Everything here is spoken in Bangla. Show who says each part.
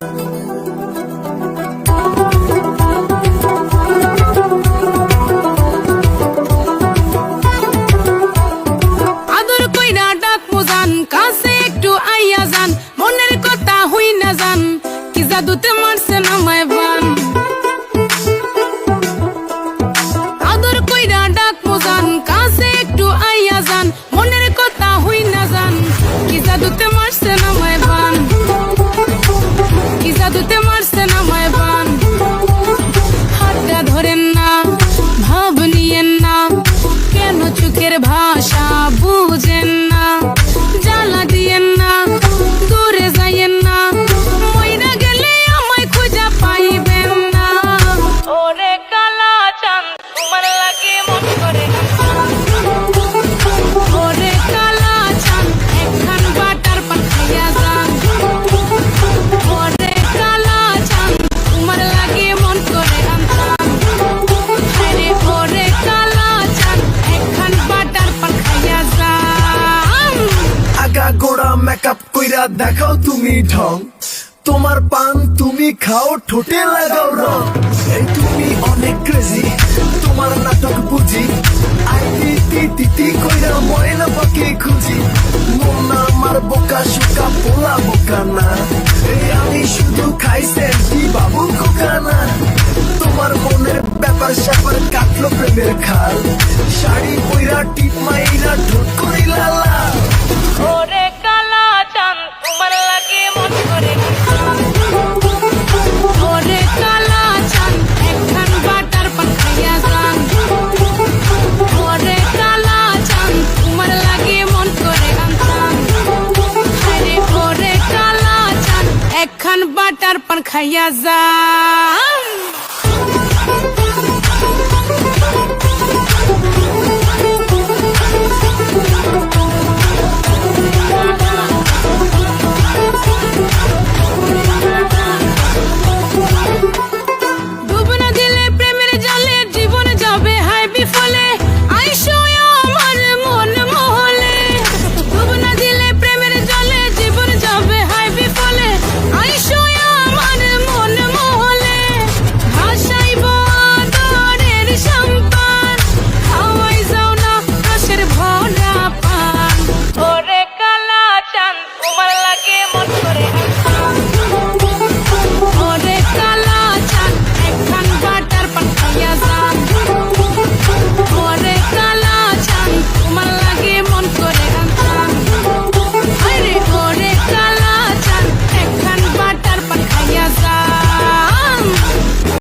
Speaker 1: Thank you. কেন চুকের ভাষা বুঝেন
Speaker 2: মেকআপ কইরা দেখাও তুমি ঢং। তোমার পান তুমি খাও, ঠোঁটে লাগাও রং। তুমি অনেক ক্রেজি তোমার নাটক বুঝি। আই টি কইরা ময়না পাখি খুঁজি। মন আমার বোকা শুকা পোলা বোকা না। আমি শুধু খাই সেন্টি বাবু খোকা না। তোমার মনের ব্যাপার স্যাপার কাটলো প্রেমের খাল। শাড়ি পইরা টিপ মাইরা ঠোঁট করিলা লাল।
Speaker 1: বাটার পান খাইয়া যান